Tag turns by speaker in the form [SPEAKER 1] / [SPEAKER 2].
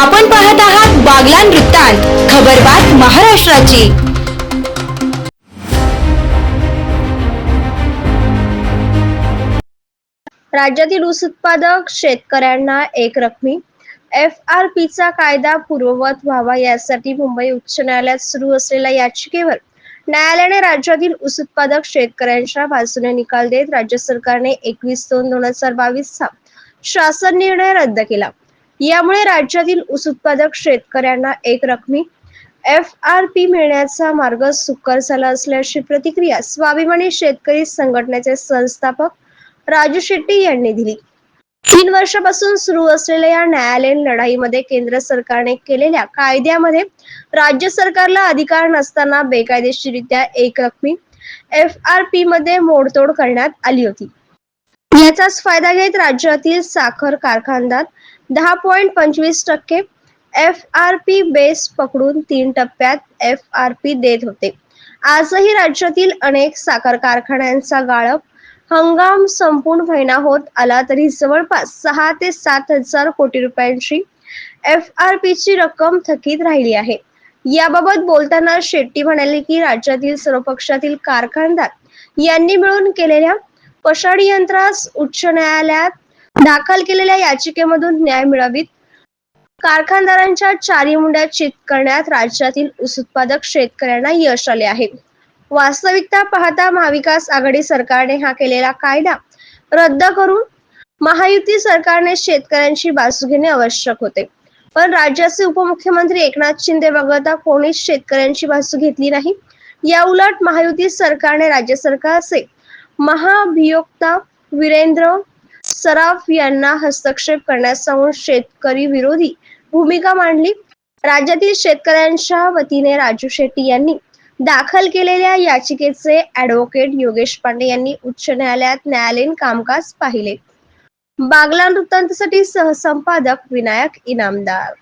[SPEAKER 1] आपण पाहत आहात बागलान वृत्तांत खबरबात महाराष्ट्राची.
[SPEAKER 2] राज्यातील ऊस उत्पादक शेतकऱ्यांना एक रकमी. एफ आर पीचा कायदा पूर्ववत व्हावा यासाठी मुंबई उच्च न्यायालयात सुरू असलेल्या याचिकेवर न्यायालयाने राज्यातील ऊस उत्पादक शेतकऱ्यांच्या बाजूने निकाल देत राज्य सरकारने एकवीस दोन दोन हजार बावीसचा शासन निर्णय रद्द केला. यामुळे राज्यातील ऊस उत्पादक शेतकऱ्यांना एक रकमी एफ आर पी मिळण्याचा मार्ग सुकर झाला असल्याची प्रतिक्रिया स्वाभिमानी शेतकरी संघटनेचे संस्थापक राजू शेट्टी यांनी दिली. तीन वर्षापासून सुरू असलेल्या या न्यायालयीन लढाईमध्ये केंद्र सरकारने केलेल्या कायद्यामध्ये राज्य सरकारला अधिकार नसताना बेकायदेशीरित्या एक रकमी एफ आर पी मध्ये मोडतोड करण्यात आली होती. याचाच फायदा घेत राज्यातील साखर कारखानदार दहा पॉईंट पंचवीस टक्के एफ आर पी बेस पकडून तीन टप्प्यात एफ आर पी देत होते. आजही राज्यातील अनेक साखर कारखान्यांचा गाळप हंगाम संपूर्ण महिना होत आला तरी जवळपास सहा ते सात हजार कोटी रुपयांची एफ आर पी ची रक्कम थकीत राहिली आहे. याबाबत बोलताना शेट्टी म्हणाले की राज्यातील सर्व पक्षातील कारखानदार यांनी मिळून केलेल्या पछाडी यंत्रास उच्च न्यायालयात दाखल केलेल्या याचिकेमधून न्याय मिळावीत. कारखानदारांच्या चारी मुंड्या चित करण्यात राज्यातील ऊस उत्पादक शेतकऱ्यांना यश आले आहे. वास्तविकता पाहता महाविकास आघाडी सरकारने हा केलेला कायदा रद्द करून महायुती सरकारने शेतकऱ्यांची बाजू घेणे आवश्यक होते. पण राज्याचे उपमुख्यमंत्री एकनाथ शिंदे वगळता कोणीच शेतकऱ्यांची बाजू घेतली नाही. या उलट महायुती सरकारने राज्य सरकारचे महाभियोक्ता वीरेंद्र सराफ यांना हस्तक्षेप करण्यास सांगून शेतकरी विरोधी भूमिका मांडली. राज्यातील शेतकऱ्यांच्या वतीने राजू शेट्टी यांनी दाखल केलेल्या याचिकेचे ऍडव्होकेट योगेश पांडे यांनी उच्च न्यायालयात न्यायालयीन कामकाज पाहिले. बागलान वृत्तांतसाठी सहसंपादक विनायक इनामदार.